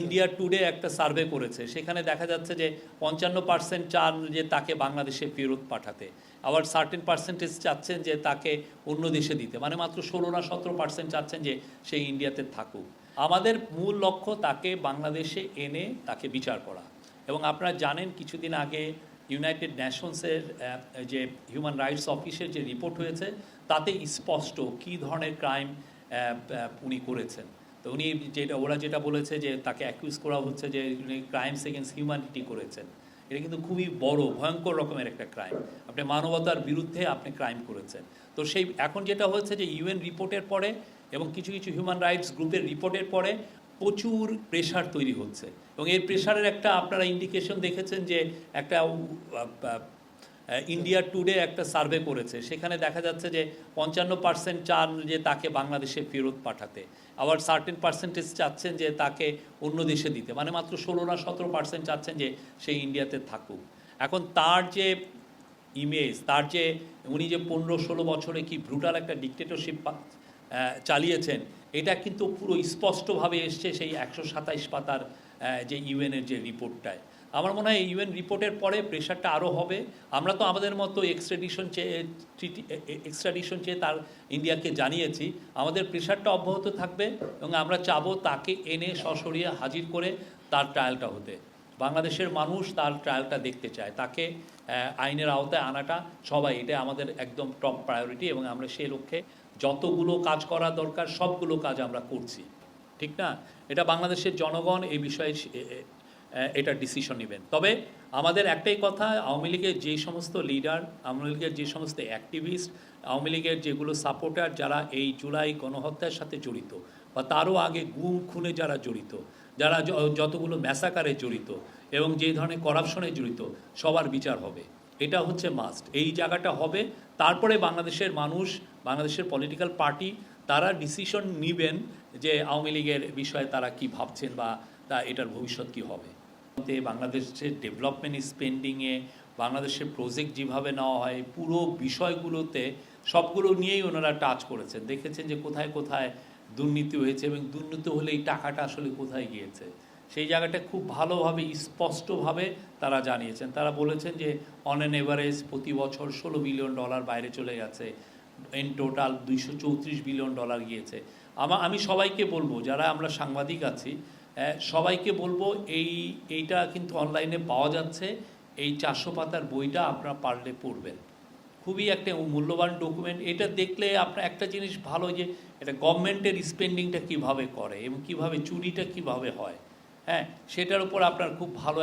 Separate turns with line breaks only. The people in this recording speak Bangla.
ইন্ডিয়া টুডে একটা সার্ভে করেছে। সেখানে দেখা যাচ্ছে যে পঞ্চান্ন পার্সেন্ট চান যে তাকে বাংলাদেশে ফেরত পাঠাতে। আবার সার্টেন পার্সেন্টেজ চাচ্ছেন যে তাকে অন্য দেশে দিতে। মানে মাত্র ষোলো না সতেরো পার্সেন্ট চাচ্ছেন যে সে ইন্ডিয়াতে থাকুক। আমাদের মূল লক্ষ্য তাকে বাংলাদেশে এনে তাকে বিচার করা। এবং আপনারা জানেন, কিছুদিন আগে ইউনাইটেড নেশনসের যে হিউম্যান রাইটস অফিসের যে রিপোর্ট হয়েছে, তাতে স্পষ্ট কী ধরনের ক্রাইম উনি করেছেন। তো উনি যেটা, ওরা যেটা বলেছে যে তাকে অ্যাকিউজ করা হচ্ছে যে উনি ক্রাইমস এগেন্স্ট হিউম্যানিটি করেছেন। এটা কিন্তু খুবই বড়, ভয়ঙ্কর রকমের একটা ক্রাইম আপনি মানবতার বিরুদ্ধে আপনি ক্রাইম করেছেন। তো সেই, এখন যেটা হচ্ছে যে ইউএন রিপোর্টের পরে এবং কিছু কিছু হিউম্যান রাইটস গ্রুপের রিপোর্টের পরে প্রচুর প্রেশার তৈরি হচ্ছে। এবং এই প্রেশারের একটা আপনারা ইন্ডিকেশন দেখেছেন যে একটা ইন্ডিয়া টুডে একটা সার্ভে করেছে। সেখানে দেখা যাচ্ছে যে পঞ্চান্ন পার্সেন্ট চান যে তাকে বাংলাদেশে ফেরত পাঠাতে। আবার সার্টেন পার্সেন্টেজ চাচ্ছেন যে তাকে অন্য দেশে দিতে। মানে মাত্র ষোলো না সতেরো পার্সেন্ট চাচ্ছেন যে সেই ইন্ডিয়াতে থাকুক। এখন তার যে ইমেজ তার যে উনি যে পনেরো ষোলো বছরে কি ব্রুটাল একটা ডিকটেটরশিপ চালিয়েছেন, এটা কিন্তু পুরো স্পষ্টভাবে এসছে সেই একশো সাতাইশ পাতার যে ইউএনের যে রিপোর্টটায় আমার মনে হয় ইউএন রিপোর্টের পরে প্রেশারটা আরও হবে। আমরা তো আমাদের মতো এক্সট্রাডিশন চেয়ে এক্সট্রাডিশন চেয়ে তার ইন্ডিয়াকে জানিয়েছি। আমাদের প্রেশারটা অব্যাহত থাকবে এবং আমরা চাবো তাকে এনে সশরীরে হাজির করে তার ট্রায়ালটা হতে। বাংলাদেশের মানুষ তার ট্রায়ালটা দেখতে চায়। তাকে আইনের আওতায় আনাটা সবাই, এটা আমাদের একদম টপ প্রায়োরিটি এবং আমরা সেই লক্ষ্যে যতগুলো কাজ করা দরকার, সবগুলো কাজ আমরা করছি। ঠিক না? এটা বাংলাদেশের জনগণ এই বিষয়ে এটা ডিসিশন নেবেন। তবে আমাদের একটাই কথা, আওয়ামী লীগের যে সমস্ত লিডার আওয়ামী লীগের যে সমস্ত অ্যাক্টিভিস্ট আওয়ামী লীগের যেগুলো সাপোর্টার যারা এই জুলাই গণহত্যার সাথে জড়িত বা তারও আগে গুম খুনে যারা জড়িত, যারা যতগুলো ম্যাসাকারে জড়িত এবং যে ধরনের করাপশনে জড়িত, সবার বিচার হবে। এটা হচ্ছে মাস্ট এই জায়গাটা হবে। তারপরে বাংলাদেশের মানুষ, বাংলাদেশের পলিটিক্যাল পার্টি তারা ডিসিশন নেবেন যে আওয়ামী লীগের বিষয়ে তারা কি ভাবছেন বা তা এটার ভবিষ্যৎ কি হবে। বাংলাদেশের ডেভেলপমেন্ট স্পেন্ডিংয়ে বাংলাদেশের প্রজেক্ট যেভাবে নেওয়া হয়, পুরো বিষয়গুলোতে সবগুলো নিয়েই ওনারা টাচ করেছেন। দেখেছেন যে কোথায় কোথায় দুর্নীতি হয়েছে এবং দুর্নীতি হলে এই টাকাটা আসলে কোথায় গিয়েছে। সেই জায়গাটা খুব ভালোভাবে, স্পষ্টভাবে তারা জানিয়েছেন। তারা বলেছেন যে অন অ্যান এভারেজ প্রতি বছর ষোলো বিলিয়ন ডলার বাইরে চলে গেছে। ইন টোটাল দুইশো চৌত্রিশ বিলিয়ন ডলার গিয়েছে। আমা, আমি সবাইকে বলব, যারা আমরা সাংবাদিক আছি সবাইকে বলব, এই, এইটা কিন্তু অনলাইনে পাওয়া যাচ্ছে। এই চারশো পাতার বইটা আপনারা পারলে পড়বেন। খুবই একটা মূল্যবান ডকুমেন্ট এটা দেখলে আপনার একটা জিনিস ভালো যে, এটা গভর্নমেন্টের স্পেন্ডিংটা কীভাবে করে এবং কীভাবে চুরিটা কীভাবে হয়। হ্যাঁ সেটার উপর আপনার খুব ভালো